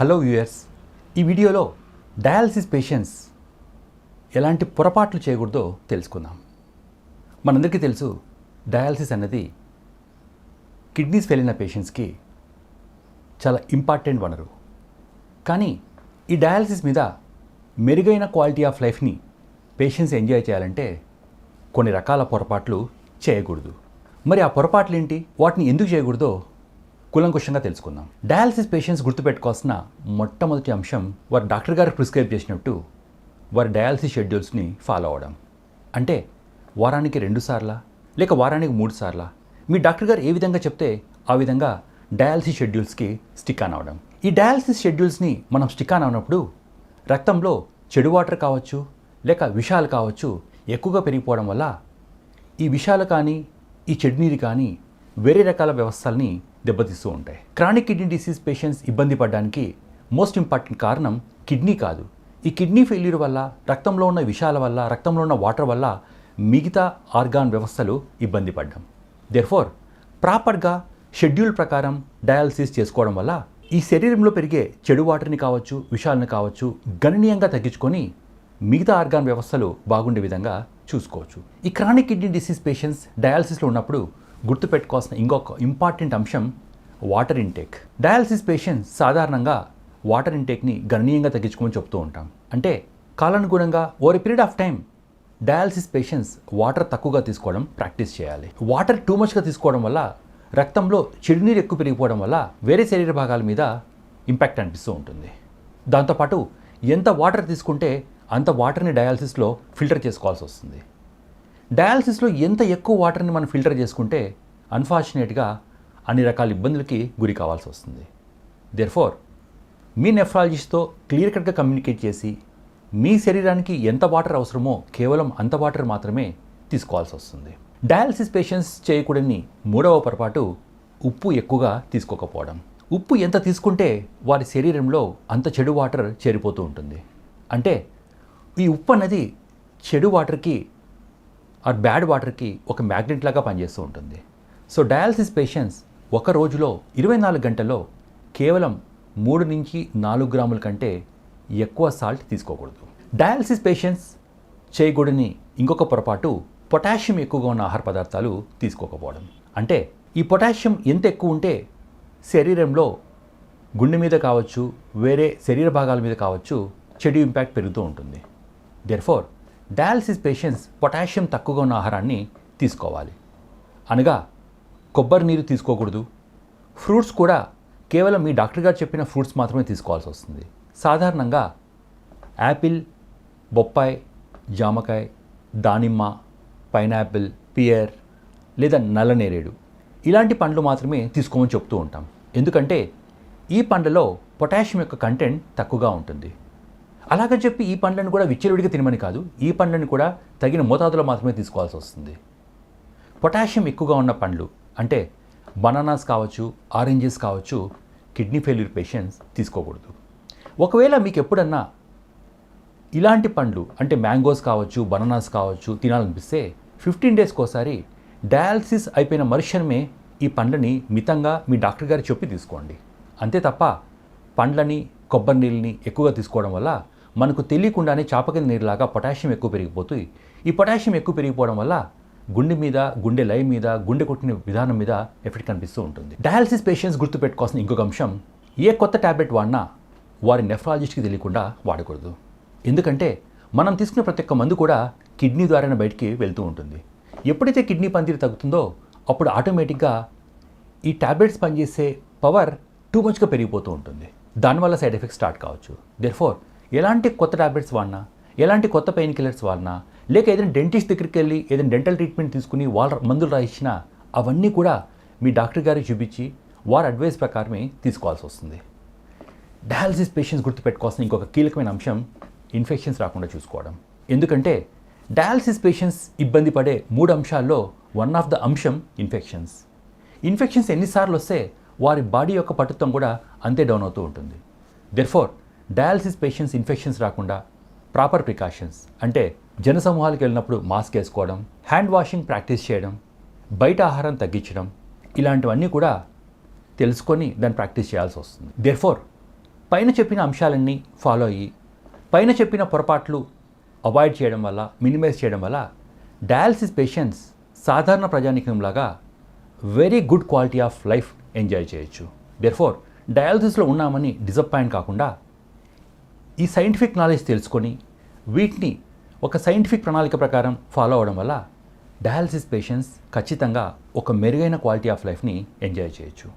Hello viewers ఈ వీడియోలో dialysis patients ఎలాంటి పొరపాట్లు చేయకూడదో తెలుసుకుందాం. మనందరికీ తెలుసు డయాలసిస్ అన్నది కిడ్నీస్ ఫెయిల్ అయిన పేషెంట్స్కి చాలా ఇంపార్టెంట్ వనరు. కానీ ఈ డయాలసిస్ మీద మెరుగైన క్వాలిటీ ఆఫ్ లైఫ్ని పేషెంట్స్ ఎంజాయ్ చేయాలంటే కొన్ని రకాల పొరపాట్లు చేయకూడదు. మరి ఆ పొరపాట్లు ఏంటి వాటిని ఎందుకు చేయకూడదో కూలంకుషంగా తెలుసుకుందాం. డయాలసిస్ పేషెంట్స్ గుర్తుపెట్టుకోవాల్సిన మొట్టమొదటి అంశం వారు డాక్టర్ గారు ప్రిస్క్రైబ్ చేసినట్టు వారి డయాలసిస్ షెడ్యూల్స్ని ఫాలో అవ్వడం అంటే వారానికి రెండు సార్లా లేక వారానికి మూడు సార్లా? మీ డాక్టర్ గారు ఏ విధంగా చెప్తే ఆ విధంగా డయాలసిస్ షెడ్యూల్స్కి స్టిక్ ఆన్ అవ్వడం ఈ డయాలసిస్ షెడ్యూల్స్ని మనం స్టిక్ ఆన్ అవునప్పుడు రక్తంలో చెడు వాటర్ కావచ్చు లేక విషాలు కావచ్చు ఎక్కువగా పెరిగిపోవడం వల్ల ఈ విషాలు కానీ ఈ చెడు నీరు కానీ వేరే రకాల వ్యవస్థల్ని దెబ్బతీస్తూ ఉంటాయి. క్రానిక్ కిడ్నీ డిసీజ్ పేషెంట్స్ ఇబ్బంది పడడానికి మోస్ట్ ఇంపార్టెంట్ కారణం కిడ్నీ కాదు. ఈ కిడ్నీ ఫెయిల్యూర్ వల్ల రక్తంలో ఉన్న విషాల వల్ల రక్తంలో ఉన్న వాటర్ వల్ల మిగతా ఆర్గాన్ వ్యవస్థలు ఇబ్బంది పడ్డం. దెర్ఫోర్ ప్రాపర్గా షెడ్యూల్ ప్రకారం డయాలసిస్ చేసుకోవడం వల్ల ఈ శరీరంలో పెరిగే చెడు వాటర్ని కావచ్చు విషాలను కావచ్చు గణనీయంగా తగ్గించుకొని మిగతా ఆర్గాన్ వ్యవస్థలు బాగుండే విధంగా చూసుకోవచ్చు. ఈ క్రానిక్ కిడ్నీ డిసీజ్ పేషెంట్స్ డయాలసిస్లో ఉన్నప్పుడు గుర్తుపెట్టుకోవాల్సిన ఇంకొక ఇంపార్టెంట్ అంశం వాటర్ ఇంటేక్ డయాలసిస్ పేషెంట్స్ సాధారణంగా వాటర్ ఇంటేక్ని గణనీయంగా తగ్గించుకోమని చెప్తూ ఉంటాం. అంటే కాలానుగుణంగా over period of time dialysis patients water తక్కువగా తీసుకోవడం ప్రాక్టీస్ చేయాలి. వాటర్ టూ మచ్గా తీసుకోవడం వల్ల రక్తంలో చెడు నీరు ఎక్కువ పెరిగిపోవడం వల్ల వేరే శరీర భాగాల మీద ఇంపాక్ట్ అనిపిస్తూ ఉంటుంది. దాంతోపాటు ఎంత వాటర్ తీసుకుంటే అంత వాటర్ని డయాలసిస్లో ఫిల్టర్ చేసుకోవాల్సి వస్తుంది. డయాలసిస్లో ఎంత ఎక్కువ వాటర్ని మనం ఫిల్టర్ చేసుకుంటే అన్ఫార్చునేట్గా అన్ని రకాల ఇబ్బందులకి గురి కావాల్సి వస్తుంది. దేర్ఫోర్ మీ నెఫ్రాలజిస్ట్తో క్లియర్ కట్గా కమ్యూనికేట్ చేసి మీ శరీరానికి ఎంత వాటర్ అవసరమో కేవలం అంత వాటర్ మాత్రమే తీసుకోవాల్సి వస్తుంది. డయాలసిస్ పేషెంట్స్ చేయకూడని మూడవ పొరపాటు ఉప్పు ఎక్కువగా తీసుకోకపోవడం. ఉప్పు ఎంత తీసుకుంటే వారి శరీరంలో అంత చెడు వాటర్ చేరిపోతూ ఉంటుంది. అంటే ఈ ఉప్పు అన్నది చెడు వాటర్కి ఆర్ బ్యాడ్ వాటర్కి ఒక మ్యాగ్నెట్ లాగా పనిచేస్తూ ఉంటుంది. సో డయాలసిస్ పేషెంట్స్ ఒక రోజులో ఇరవై నాలుగు గంటల్లో కేవలం మూడు నుంచి నాలుగు గ్రాముల కంటే ఎక్కువ సాల్ట్ తీసుకోకూడదు. డయాలసిస్ పేషెంట్స్ చేయకూడని ఇంకొక పొరపాటు పొటాషియం ఎక్కువగా ఉన్న ఆహార పదార్థాలు తీసుకోకపోవడం. అంటే ఈ పొటాషియం ఎంత ఎక్కువ ఉంటే శరీరంలో గుండె మీద కావచ్చు వేరే శరీర భాగాల మీద కావచ్చు చెడు ఇంపాక్ట్ పెరుగుతూ ఉంటుంది. దెర్ఫోర్ డయాలసిస్ పేషెంట్స్ పొటాషియం తక్కువగా ఉన్న ఆహారాన్ని తీసుకోవాలి. అనగా కొబ్బరి నీరు తీసుకోకూడదు. ఫ్రూట్స్ కూడా కేవలం మీ డాక్టర్ గారు చెప్పిన ఫ్రూట్స్ మాత్రమే తీసుకోవాల్సి వస్తుంది. సాధారణంగా యాపిల్ బొప్పాయి జామకాయ దానిమ్మ పైనాపిల్ పియర్ లేదా నల్లనేరేడు ఇలాంటి పండ్లు మాత్రమే తీసుకోమని చెప్తూ ఉంటాం. ఎందుకంటే ఈ పండ్లలో పొటాషియం యొక్క కంటెంట్ తక్కువగా ఉంటుంది. అలాగని చెప్పి ఈ పండ్లను కూడా విచ్చలవిడిగా తినమని కాదు ఈ పండ్లను కూడా తగిన మోతాదులో మాత్రమే తీసుకోవాల్సి వస్తుంది. పొటాషియం ఎక్కువగా ఉన్న పండ్లు అంటే బనానాస్ కావచ్చు ఆరెంజెస్ కావచ్చు కిడ్నీ ఫెయిల్యూర్ పేషెంట్స్ తీసుకోకూడదు. ఒకవేళ మీకు ఎప్పుడన్నా ఇలాంటి పండ్లు అంటే మ్యాంగోస్ కావచ్చు బనానాస్ కావచ్చు తినాలనిపిస్తే ఫిఫ్టీన్ డేస్కి ఒకసారి డయాలసిస్ అయిపోయిన మరుక్షణమే ఈ పండ్లని మితంగా మీ డాక్టర్ గారు చెప్పి తీసుకోండి. అంతే తప్ప పండ్లని కొబ్బరి నీళ్ళని ఎక్కువగా తీసుకోవడం వల్ల మనకు తెలియకుండానే చాపకింద నీరులాగా పొటాషియం ఎక్కువ పెరిగిపోతుంది ఈ పొటాషియం ఎక్కువ పెరిగిపోవడం వల్ల గుండె మీద గుండె లయ మీద గుండె కొట్టిన విధానం మీద ఎఫెక్ట్ కనిపిస్తూ ఉంటుంది. డయాలసిస్ పేషెంట్స్ గుర్తుపెట్టుకోవాల్సిన ఇంకొక అంశం ఏ కొత్త ట్యాబ్లెట్ వాడినా వారి నెఫ్రాలజిస్ట్కి తెలియకుండా వాడకూడదు. ఎందుకంటే మనం తీసుకునే ప్రతి ఒక్క మందు కూడా కిడ్నీ ద్వారానే బయటికి వెళ్తూ ఉంటుంది. ఎప్పుడైతే కిడ్నీ పనితీరు తగ్గుతుందో అప్పుడు ఆటోమేటిక్గా ఈ ట్యాబ్లెట్స్ పనిచేసే పవర్ టూ మచ్గా పెరిగిపోతూ ఉంటుంది. దానివల్ల సైడ్ ఎఫెక్ట్స్ స్టార్ట్ కావచ్చు. దెర్ఫోర్ ఎలాంటి కొత్త ట్యాబ్లెట్స్ వాడినా ఎలాంటి కొత్త పెయిన్ కిల్లర్స్ వాడినా లేక ఏదైనా డెంటిస్ట్ దగ్గరికి వెళ్ళి ఏదైనా డెంటల్ ట్రీట్మెంట్ తీసుకుని వాళ్ళ మందులు రాయించినా అవన్నీ కూడా మీ డాక్టర్ గారికి చూపించి వారి అడ్వైస్ ప్రకారమే తీసుకోవాల్సి వస్తుంది. డయాలసిస్ పేషెంట్స్ గుర్తుపెట్టుకోవాల్సిన ఇంకొక కీలకమైన అంశం ఇన్ఫెక్షన్స్ రాకుండా చూసుకోవడం. ఎందుకంటే డయాలసిస్ పేషెంట్స్ ఇబ్బంది పడే మూడు అంశాల్లో వన్ ఆఫ్ ద అంశం ఇన్ఫెక్షన్స్. ఇన్ఫెక్షన్స్ ఎన్నిసార్లు వస్తే వారి బాడీ యొక్క పటుత్వం కూడా అంతే డౌన్ అవుతూ ఉంటుంది. దెర్ఫోర్ డయాలసిస్ పేషెంట్స్ ఇన్ఫెక్షన్స్ రాకుండా ప్రాపర్ ప్రికాషన్స్ అంటే జనసమూహాలకు వెళ్ళినప్పుడు మాస్క్ వేసుకోవడం హ్యాండ్ వాషింగ్ ప్రాక్టీస్ చేయడం బయట ఆహారం తగ్గించడం ఇలాంటివన్నీ కూడా తెలుసుకొని దాన్ని ప్రాక్టీస్ చేయాల్సి వస్తుంది. దేర్ఫోర్ పైన చెప్పిన అంశాలన్నీ ఫాలో అయ్యి పైన చెప్పిన పొరపాట్లు అవాయిడ్ చేయడం వల్ల మినిమైజ్ చేయడం వల్ల డయాలసిస్ పేషెంట్స్ సాధారణ ప్రజానికంలాగా very good quality of life enjoy చేయొచ్చు. దేర్ఫోర్ డయాలసిస్లో ఉన్నామని డిసప్పాయింట్ కాకుండా ఈ సైంటిఫిక్ నాలెడ్జ్ తెలుసుకొని వీటిని ఒక సైంటిఫిక్ ప్రణాళిక ప్రకారం ఫాలో అవడం వల్ల డయాలసిస్ పేషెంట్స్ ఖచ్చితంగా ఒక మెరుగైన క్వాలిటీ ఆఫ్ లైఫ్ని ఎంజాయ్ చేయొచ్చు.